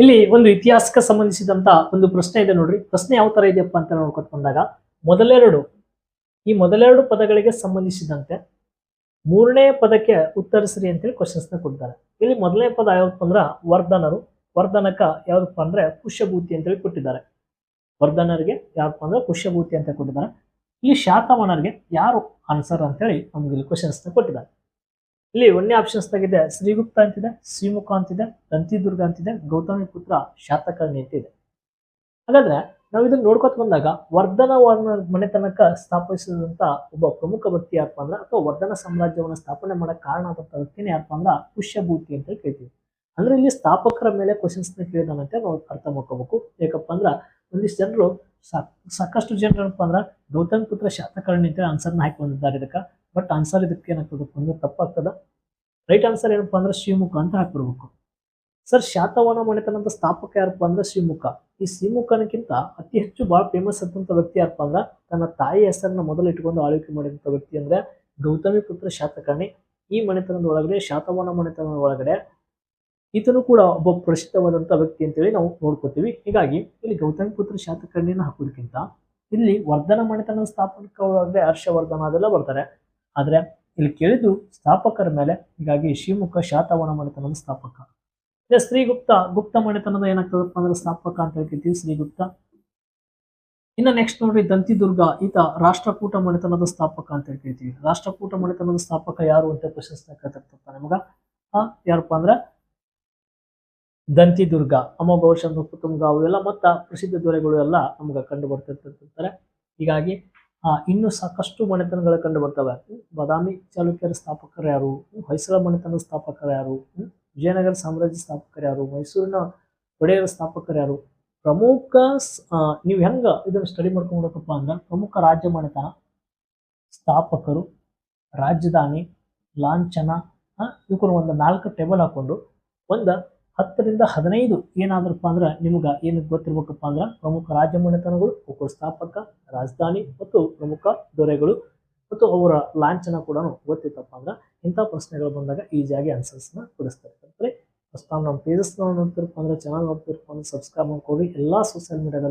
ಇಲ್ಲಿ ಒಂದು ಇತಿಹಾಸಕ್ಕೆ ಸಂಬಂಧಿಸಿದಂತ ಒಂದು ಪ್ರಶ್ನೆ ಇದೆ ನೋಡ್ರಿ. ಪ್ರಶ್ನೆ ಯಾವ ತರ ಇದೆಯಪ್ಪ ಅಂತ ನೋಡ್ಕೊತ ಬಂದಾಗ, ಮೊದಲೆರಡು, ಈ ಮೊದಲೆರಡು ಪದಗಳಿಗೆ ಸಂಬಂಧಿಸಿದಂತೆ ಮೂರನೇ ಪದಕ್ಕೆ ಉತ್ತರಿಸ್ರಿ ಅಂತೇಳಿ ಕ್ವಶನ್ಸ್ನ ಕೊಟ್ಟಿದ್ದಾರೆ ಇಲ್ಲಿ ಮೊದಲನೇ ಪದ ಯಾವ್ದಪ್ಪ ಅಂದ್ರ ವರ್ಧನರು. ವರ್ಧನಕ ಯಾವ್ದಪ್ಪ ಅಂದ್ರೆ ಪುಷ್ಯಭೂತಿ ಅಂತೇಳಿ ಕೊಟ್ಟಿದ್ದಾರೆ. ವರ್ಧನರಿಗೆ ಯಾವ್ದಪ್ಪ ಅಂದ್ರೆ ಪುಷ್ಯಭೂತಿ ಅಂತ ಕೊಟ್ಟಿದ್ದಾರೆ. ಈ ಶಾತವನರಿಗೆ ಯಾರು ಆನ್ಸರ್ ಅಂತೇಳಿ ನಮ್ಗೆ ಇಲ್ಲಿ ಕ್ವಶನ್ಸ್ನ ಕೊಟ್ಟಿದ್ದಾರೆ. ಇಲ್ಲಿ ಒಂದನೇ ಆಪ್ಷನ್ಸ್ ತಾಗಿದೆ ಶ್ರೀಗುಪ್ತ ಅಂತಿದೆ, ಶ್ರೀಮುಖ ಅಂತಿದೆ ದಂತಿದುರ್ಗ ಅಂತಿದೆ, ಗೌತಮಿ ಪುತ್ರ ಶಾತಕರ್ಣಿ ಅಂತ ಇದೆ ಹಾಗಾದ್ರೆ ನಾವು ಇದನ್ನ ನೋಡ್ಕೊತ ಬಂದಾಗ ವರ್ಧನ ವರ್ಣ ಮನೆತನಕ ಸ್ಥಾಪಿಸಿದಂತ ಒಬ್ಬ ಪ್ರಮುಖ ವ್ಯಕ್ತಿ ಯಾರಪ್ಪ ಅಂದ್ರೆ ಅಥವಾ ವರ್ಧನ ಸಾಮ್ರಾಜ್ಯವನ್ನು ಸ್ಥಾಪನೆ ಮಾಡಕ್ ಕಾರಣ ಆದಂತ ವ್ಯಕ್ತಿನೇ ಯಾರಪ್ಪ ಅಂದ್ರೆ ಪುಷ್ಯಭೂತಿ ಅಂತ ಕೇಳ್ತೀವಿ ಅಂದ್ರೆ ಇಲ್ಲಿ ಸ್ಥಾಪಕರ ಮೇಲೆ ಕ್ವಶನ್ಸ್ ಕೇಳಿದಾನಂತೆ ನಾವು ಅರ್ಥ ಮಾಡ್ಕೋಬೇಕು. ಯಾಕಪ್ಪ ಅಂದ್ರ ಒಂದಿಷ್ಟು ಜನರು ಸಾಕಷ್ಟು ಜನರು ಏನಪ್ಪ ಅಂದ್ರೆ ಗೌತಮ್ ಪುತ್ರ ಶಾತಕರ್ಣಿ ಅಂತ ಆನ್ಸರ್ನ ಹಾಕಿ ಬಂದಿದ್ದಾರೆ ಇದಕ್ಕೆ. ಬಟ್ ಆನ್ಸರ್ ಇದಕ್ಕೆ ಏನಾಗ್ತದಪ್ಪ ಅಂದ್ರೆ ತಪ್ಪಾಗ್ತದ. ರೈಟ್ ಆನ್ಸರ್ ಏನಪ್ಪ ಅಂದ್ರೆ ಶಿವಮುಖ ಅಂತ ಹಾಕ್ಬಿಡ್ಬೇಕು. ಸರ್ ಶಾತವನ ಮನೆತನದ ಸ್ಥಾಪಕ ಯಾರಪ್ಪ ಅಂದ್ರೆ ಶಿವಮುಖ ಈ ಶಿವಮುಖನಕ್ಕಿಂತ ಅತಿ ಹೆಚ್ಚು ಬಹಳ ಫೇಮಸ್ ಆದಂತ ವ್ಯಕ್ತಿ ಯಾರಪ್ಪ ಅಂದ್ರೆ ತನ್ನ ತಾಯಿ ಹೆಸರನ್ನ ಮೊದಲು ಇಟ್ಕೊಂಡು ಆಳ್ವಿಕೆ ಮಾಡಿದಂತ ವ್ಯಕ್ತಿ ಅಂದ್ರೆ ಗೌತಮಿ ಪುತ್ರ ಶಾತಕರ್ಣಿ ಈ ಮನೆತನದ ಒಳಗಡೆ ಶಾತವಾಹನ ಮನೆತನದ ಒಳಗಡೆ ಈತನು ಕೂಡ ಒಬ್ಬ ಪ್ರಸಿದ್ಧವಾದಂತ ವ್ಯಕ್ತಿ ಅಂತೇಳಿ ನಾವು ನೋಡ್ಕೋತೀವಿ. ಹೀಗಾಗಿ ಇಲ್ಲಿ ಗೌತಮಿ ಪುತ್ರ ಶಾತಕರ್ಣಿಯನ್ನು ಹಾಕೋದಕ್ಕಿಂತ ಇಲ್ಲಿ ವರ್ಧನ ಮನೆತನದ ಸ್ಥಾಪಕ ಒಳಗಡೆ ಹರ್ಷವರ್ಧನ ಅದೆಲ್ಲ ಬರ್ತಾರೆ. ಆದ್ರೆ ಇಲ್ಲಿ ಕೇಳಿದ್ದು ಸ್ಥಾಪಕರ ಮೇಲೆ, ಹೀಗಾಗಿ ಶಿವಮುಖ ಶಾತವನ ಮನೆತನದ ಸ್ಥಾಪಕ. ಇದೆ ಶ್ರೀಗುಪ್ತ, ಗುಪ್ತ ಮನೆತನದ ಏನಾಗ್ತದಪ್ಪ ಅಂದ್ರೆ ಸ್ಥಾಪಕ ಅಂತ ಹೇಳ್ತೀವಿ ಶ್ರೀಗುಪ್ತ. ಇನ್ನು ನೆಕ್ಸ್ಟ್ ನೋಡ್ರಿ ದಂತಿದುರ್ಗ, ಈತ ರಾಷ್ಟ್ರಕೂಟ ಮನೆತನದ ಸ್ಥಾಪಕ ಅಂತ ಹೇಳ್ತೀವಿ ರಾಷ್ಟ್ರಕೂಟ ಮನೆತನದ ಸ್ಥಾಪಕ ಯಾರು ಅಂತ ಕ್ವಶನ್ಸ್ ಕೇಳ್ತಿರ್ತಾನೆ ನಮಗ ಯಾರಪ್ಪ ಅಂದ್ರೆ ದಂತಿದುರ್ಗ ಚಂದ್ರ ಕುಟುಂಬ ಅವೆಲ್ಲ ಮತ್ತ ಪ್ರಸಿದ್ಧ ದೊರೆಗಳು ಎಲ್ಲ ನಮ್ಗೆ ಕಂಡು ಬರ್ತಿರ್ತಿರ್ತಾರೆ. ಹೀಗಾಗಿ ಇನ್ನು ಸಾಕಷ್ಟು ಮನೆತನಗಳು ಕಂಡು ಬರ್ತವೆ. ಬಾದಾಮಿ ಚಾಲುಕ್ಯರ ಸ್ಥಾಪಕರು ಯಾರು? ಹೊಯ್ಸಳ ಮನೆತನದ ಸ್ಥಾಪಕರು ಯಾರು? ವಿಜಯನಗರ ಸಾಮ್ರಾಜ್ಯ ಸ್ಥಾಪಕರು ಯಾರು? ಮೈಸೂರಿನ ಒಡೆಯರ ಸ್ಥಾಪಕರು ಯಾರು? ಪ್ರಮುಖ ನೀವು ಹೆಂಗ ಇದನ್ನು ಸ್ಟಡಿ ಮಾಡ್ಕೊಂಡ್ಬಿಡಕಪ್ಪ ಅಂದ್ರೆ ಪ್ರಮುಖ ರಾಜ್ಯ ಮನೆತನ ಸ್ಥಾಪಕರು, ರಾಜಧಾನಿ, ಲಾಂಛನ ಇವಕ್ಕೂ ಒಂದು ನಾಲ್ಕು ಟೇಬಲ್ ಹಾಕೊಂಡು ಒಂದು ಹತ್ತರಿಂದ ಹದಿನೈದು ಏನಾದ್ರಪ್ಪ ಅಂದ್ರೆ ನಿಮ್ಗೆ ಏನು ಗೊತ್ತಿರ್ಬೇಕಪ್ಪ ಅಂದ್ರೆ ಪ್ರಮುಖ ರಾಜ್ಯ ಮನೆತನಗಳು, ಉಪಸ್ಥಾಪಕ ಸ್ಥಾಪಕ ರಾಜಧಾನಿ ಮತ್ತು ಪ್ರಮುಖ ದೊರೆಗಳು ಮತ್ತು ಅವರ ಲಾಂಛನ ಕೂಡ ಗೊತ್ತಿತ್ತಪ್ಪ ಅಂದ್ರೆ ಇಂಥ ಪ್ರಶ್ನೆಗಳು ಬಂದಾಗ ಈಸಿಯಾಗಿ ಆನ್ಸರ್ಸ್ನ ಕೊಡಿಸ್ತಾರೆ. ಅಂದರೆ ಫಸ್ಟ್ ನಮ್ಮ ಪೇಜಸ್ ನೋಡ್ತಿರಪ್ಪ ಅಂದ್ರೆ ಚಾನಲ್ ನೋಡ್ತಿರಪ್ಪ ಅಂದ್ರೆ ಸಬ್ಸ್ಕ್ರೈಬ್ ಮಾಡ್ಕೊಳ್ಳಿ ಎಲ್ಲಾ ಸೋಷಿಯಲ್ ಮೀಡಿಯಾದಲ್ಲಿ